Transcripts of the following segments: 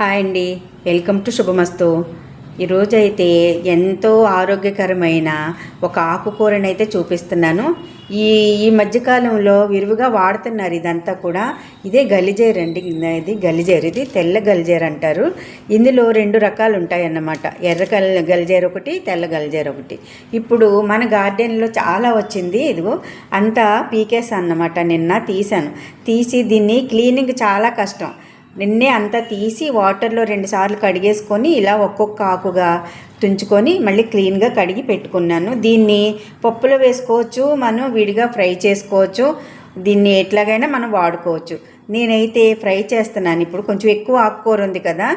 Hi అండి. Welcome to శుభమస్తు. ఈరోజైతే ఎంతో ఆరోగ్యకరమైన ఒక ఆకుకూరని అయితే చూపిస్తున్నాను. ఈ ఈ మధ్యకాలంలో విరివిగా వాడుతున్నారు ఇదంతా కూడా. ఇదే గలిజేరు అండి. ఇది గలిజేరు. ఇది తెల్ల గలిజేరు అంటారు. ఇందులో రెండు రకాలు ఉంటాయన్నమాట ఎర్ర గల్ గలిజేరు ఒకటి తెల్ల గలిజేరు ఒకటి. ఇప్పుడు మన గార్డెన్లో చాలా వచ్చింది. ఇదిగో అంతా పీకేసా అన్నమాట నిన్న తీసాను తీసి దీన్ని క్లీనింగ్ చాలా కష్టం. నిన్నే అంతా తీసి వాటర్లో రెండుసార్లు కడిగేసుకొని ఇలా ఒక్కొక్క ఆకుగా తుంచుకొని మళ్ళీ క్లీన్గా కడిగి పెట్టుకున్నాను. దీన్ని పప్పులో వేసుకోవచ్చు మనం విడిగా ఫ్రై చేసుకోవచ్చు. దీన్ని ఎట్లాగైనా మనం వాడుకోవచ్చు. నేనైతే ఫ్రై చేస్తున్నాను. ఇప్పుడు కొంచెం ఎక్కువ ఆకుకూర ఉంది కదా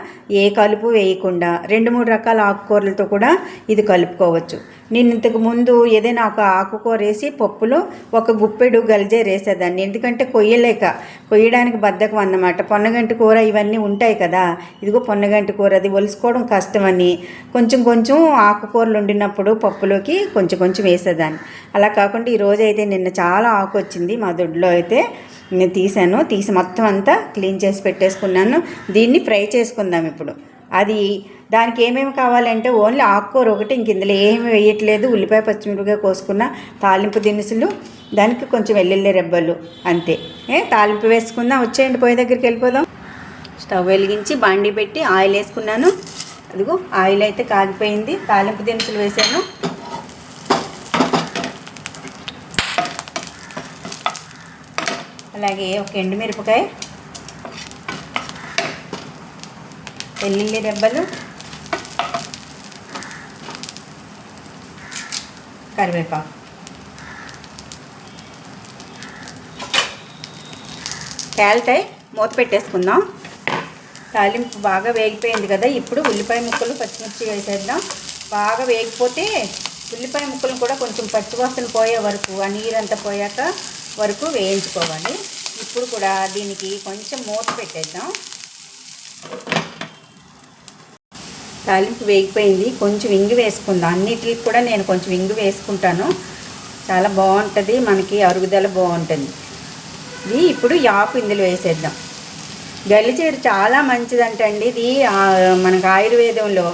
ఏ కలుపు వేయకుండా రెండు మూడు రకాల ఆకుకూరలతో కూడా ఇది కలుపుకోవచ్చు. నేను ఇంతకు ముందు ఏదైనా ఒక ఆకుకూర వేసి పప్పులో ఒక గుప్పెడు గలిజేరు వేసేదాన్ని. ఎందుకంటే కొయ్యలేక కొయ్యడానికి బద్దకం అన్నమాట. పొన్నగంటి కూర ఇవన్నీ ఉంటాయి కదా ఇదిగో పొన్నగంటి కూర అది ఒలుసుకోవడం కష్టమని కొంచెం కొంచెం ఆకుకూరలు వండినప్పుడు పప్పులోకి కొంచెం కొంచెం వేసేదాన్ని. అలా కాకుండా ఈరోజు అయితే నిన్న చాలా ఆకు వచ్చింది మా దొడ్లో అయితే. నేను తీసాను. తీసి మొత్తం అంతా క్లీన్ చేసి పెట్టేసుకున్నాను. దీన్ని ఫ్రై చేసుకుందాం ఇప్పుడు. అది దానికి ఏమేమి కావాలంటే ఓన్లీ ఆకుకూర ఒకటి ఇంక ఇందులో ఏమి వేయట్లేదు. ఉల్లిపాయ పచ్చిమిరపకాయ కోసుకున్న తాలింపు దినుసులు దానికి కొంచెం వెల్లుల్లి రెబ్బలు అంతే. ఏ తాలింపు వేసుకుందాం. వచ్చేయండి పోయే దగ్గరికి వెళ్ళిపోదాం. స్టవ్ వెలిగించి బాండీ పెట్టి ఆయిల్ వేసుకున్నాను. అదిగో ఆయిల్ అయితే కాగిపోయింది. తాలింపు దినుసులు వేసాను. అలాగే ఒక ఎండుమిరపకాయ వెల్లుల్లి రెబ్బలు కరివేపాకు. క్యాల్టై మూత పెట్టేసుకుందాం. తాలింపు బాగా వేగిపోయింది కదా ఇప్పుడు ఉల్లిపాయ ముక్కలు పచ్చిమిర్చి వేసేద్దాం. బాగా వేగిపోతే ఉల్లిపాయ ముక్కలు కూడా కొంచెం పచ్చివాసన పోయే వరకు ఆ నీరంతా పోయాక వరకు వేయించుకోవాలి. ఇప్పుడు కూడా దీనికి కొంచెం మూత పెట్టేద్దాం. తాలింపు వేగిపోయింది. కొంచెం ఇంగు వేసుకుందాం. అన్నిటికి కూడా నేను కొంచెం ఇంగు వేసుకుంటాను. చాలా బాగుంటుంది. మనకి అరుగుదల బాగుంటుంది. ఇది ఇప్పుడు యాపు ఇందులో వేసేద్దాం. గల్లిచేరు చాలా మంచిదంట అండి. ఇది మనకు ఆయుర్వేదంలో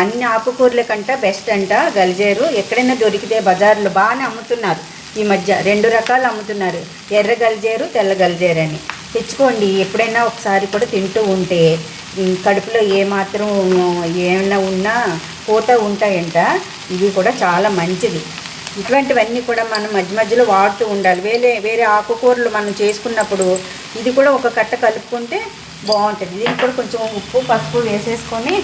అన్ని ఆకుకూరల కంటే బెస్ట్ అంట గలిజేరు ఎక్కడైనా దొరికితే బజార్లో బాగానే అమ్ముతున్నారు. ఈ మధ్య రెండు రకాలు అమ్ముతున్నారు. ఎర్ర గల్జేరు తెల్ల గలిజేరు అని తెచ్చుకోండి. ఎప్పుడైనా ఒకసారి కూడా తింటూ ఉంటే కడుపులో ఏమాత్రం ఏమైనా ఉన్నా పూత ఉంటాయంట. ఇవి కూడా చాలా మంచిది. ఇటువంటివన్నీ కూడా మనం మధ్య మధ్యలో వాడుతూ ఉండాలి. వేరే వేరే ఆకుకూరలు మనం చేసుకున్నప్పుడు ఇది కూడా ఒక కట్ట కలుపుకుంటే బాగుంటుంది. దీనికి కూడా కొంచెం ఉప్పు పసుపు వేసేసుకొని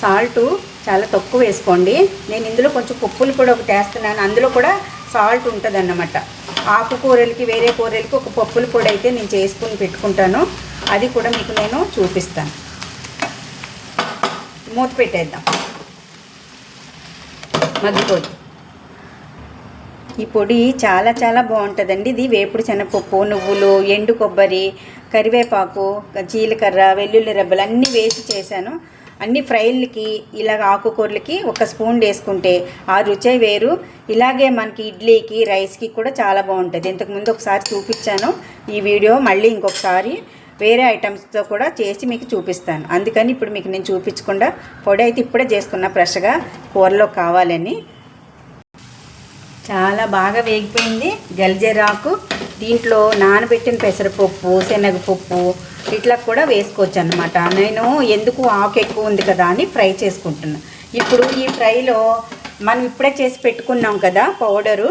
సాల్టు చాలా తక్కువ వేసుకోండి. నేను ఇందులో కొంచెం పప్పులు కూడా ఒకటి వేస్తున్నాను. అందులో కూడా సాల్ట్ ఉంటుంది అన్నమాట ఆకుకూరలకి వేరే కూరలకి ఒక పప్పులు కూడా అయితే నేను చేసుకుని పెట్టుకుంటాను. అది కూడా మీకు నేను చూపిస్తాను. మూత పెట్టేద్దాం. మగ్గిపోదు. ఈ పొడి చాలా చాలా బాగుంటుందండి. ఇది వేపుడు శనగపప్పు నువ్వులు ఎండు కొబ్బరి కరివేపాకు జీలకర్ర వెల్లుల్లి రెబ్బలు అన్నీ వేసి చేశాను. అన్ని ఫ్రైలకి ఇలాగ ఆకుకూరలకి ఒక స్పూన్ వేసుకుంటే ఆ రుచే వేరు. ఇలాగే మనకి ఇడ్లీకి రైస్కి కూడా చాలా బాగుంటుంది. ఇంతకుముందు ఒకసారి చూపించాను. ఈ వీడియో మళ్ళీ ఇంకొకసారి వేరే ఐటమ్స్తో కూడా చేసి మీకు చూపిస్తాను. అందుకని ఇప్పుడు మీకు నేను చూపించకుండా పొడి అయితే ఇప్పుడే చేసుకున్న ఫ్రెష్గా కూరలో కావాలని. చాలా బాగా వేగిపోయింది. గల్జెరాకు దీంట్లో నానబెట్టిన పెసరపప్పు శనగపప్పు ఇట్లా కూడా వేసుకోవచ్చు అనమాట నేను ఎందుకు ఆకు ఎక్కువ ఉంది కదా అని ఫ్రై చేసుకుంటున్నా. ఇప్పుడు ఈ ఫ్రైలో మనం ఇప్పుడే చేసి పెట్టుకున్నాం కదా పౌడరు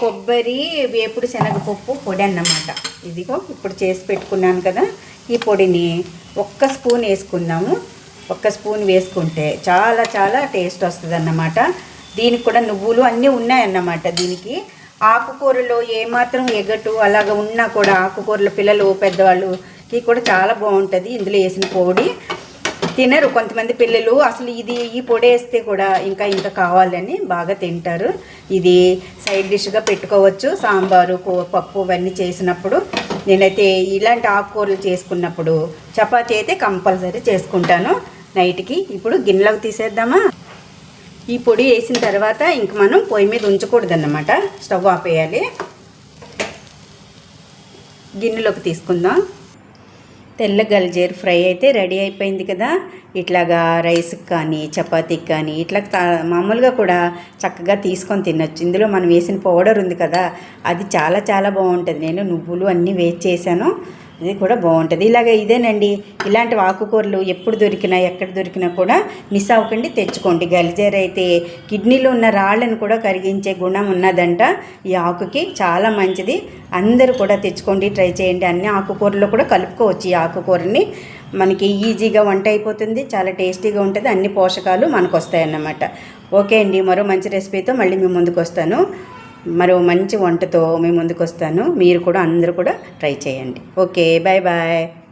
కొబ్బరి వేపుడు శనగపప్పు పొడి అన్నమాట. ఇదిగో ఇప్పుడు చేసి పెట్టుకున్నాను కదా ఈ పొడిని ఒక్క స్పూన్ వేసుకుందాము. ఒక్క స్పూన్ వేసుకుంటే చాలా చాలా టేస్ట్ వస్తుంది అన్నమాట దీనికి కూడా నువ్వులు అన్నీ ఉన్నాయన్నమాట దీనికి. ఆకుకూరలో ఏమాత్రం ఎగటు అలాగ ఉన్నా కూడా ఆకుకూరల పిల్లలు పెద్దవాళ్ళుకి కూడా చాలా బాగుంటుంది. ఇందులో వేసిన పొడి తినరు కొంతమంది పిల్లలు. అసలు ఇది ఈ పొడి వేస్తే కూడా ఇంకా ఇంకా కావాలని బాగా తింటారు. ఇది సైడ్ డిష్గా పెట్టుకోవచ్చు. సాంబారు పప్పు ఇవన్నీ చేసినప్పుడు నేనైతే ఇలాంటి ఆకుకూరలు చేసుకున్నప్పుడు చపాతీ అయితే కంపల్సరీ చేసుకుంటాను. నైట్కి ఇప్పుడు గిన్నెలోకి తీసేద్దామా? ఈ పొడి వేసిన తర్వాత ఇంక మనం పొయ్యి మీద ఉంచకూడదన్నమాట. స్టవ్ ఆపేయాలి గిన్నెలోకి తీసుకుందాం. తెల్ల గల్జేరు ఫ్రై అయితే రెడీ అయిపోయింది కదా. ఇట్లాగా రైస్కి కానీ చపాతీకి కానీ ఇట్లా తా- మామూలుగా కూడా చక్కగా తీసుకొని తినొచ్చు. ఇందులో మనం వేసిన పౌడర్ ఉంది కదా అది చాలా చాలా బాగుంటుంది. నేను నువ్వులు అన్నీ వేస్ట్ చేశాను. ఇది కూడా బాగుంటుంది. ఇలాగ ఇదేనండి. ఇలాంటి ఆకుకూరలు ఎప్పుడు దొరికినా ఎక్కడ దొరికినా కూడా మిస్ అవ్వకండి. తెచ్చుకోండి. గలిజేరు అయితే కిడ్నీలో ఉన్న రాళ్ళను కూడా కరిగించే గుణం ఉన్నదంట. ఈ ఆకుకి చాలా మంచిది. అందరూ కూడా తెచ్చుకోండి ట్రై చేయండి. అన్ని ఆకుకూరలో కూడా కలుపుకోవచ్చు ఈ ఆకుకూరని. మనకి ఈజీగా వంట అయిపోతుంది. చాలా టేస్టీగా ఉంటుంది. అన్ని పోషకాలు మనకు వస్తాయన్నమాట ఓకే అండి. మరో మంచి రెసిపీతో మళ్ళీ మీ ముందుకు వస్తాను మరో మంచి వంటతో మీ ముందుకు వస్తాను మీరు కూడా అందరూ కూడా ట్రై చేయండి. Okay bye bye